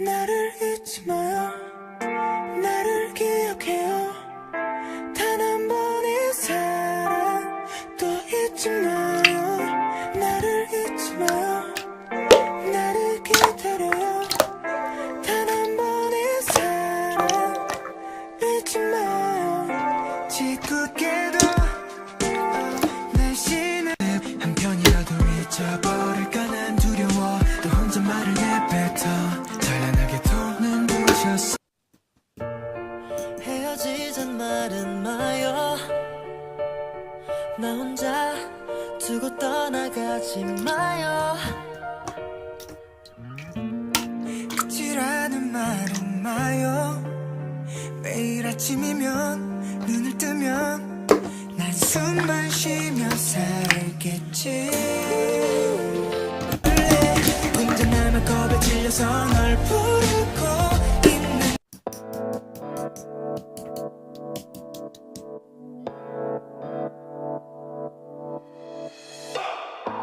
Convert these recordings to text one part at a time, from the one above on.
나를 잊지 마요. 나를 기억해요. 단 한 번의 사랑 또 잊지 마요. 나를 잊지 마요. 나를 기다려요. 단 한 번의 사랑 잊지 마요. 짓궂게도 나 혼자 두고 떠나가지 마요. 끝이라는 말은 마요. 매일 아침이면 눈을 뜨면 난 숨만 쉬며 살겠지. 원래 운전하면 겁에 질려서 널 부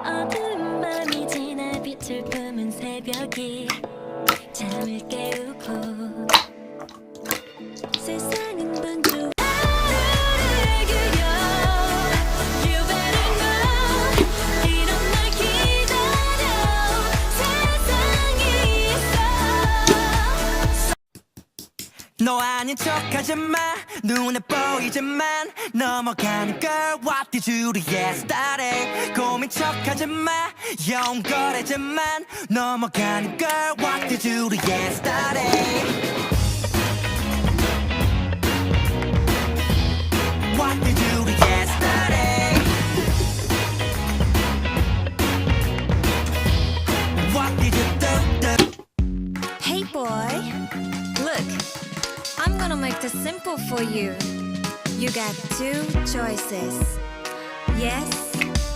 어두운 밤이 지나 빛을 품은 새벽이 너 아닌 척하지 마 눈에 보이지만 넘어가는 걸 What did you do yesterday 고민 척하지 마 영거래지만 넘어가는 걸 What did you do yesterday What did you do yesterday What did you make this simple for you. You got two choices yes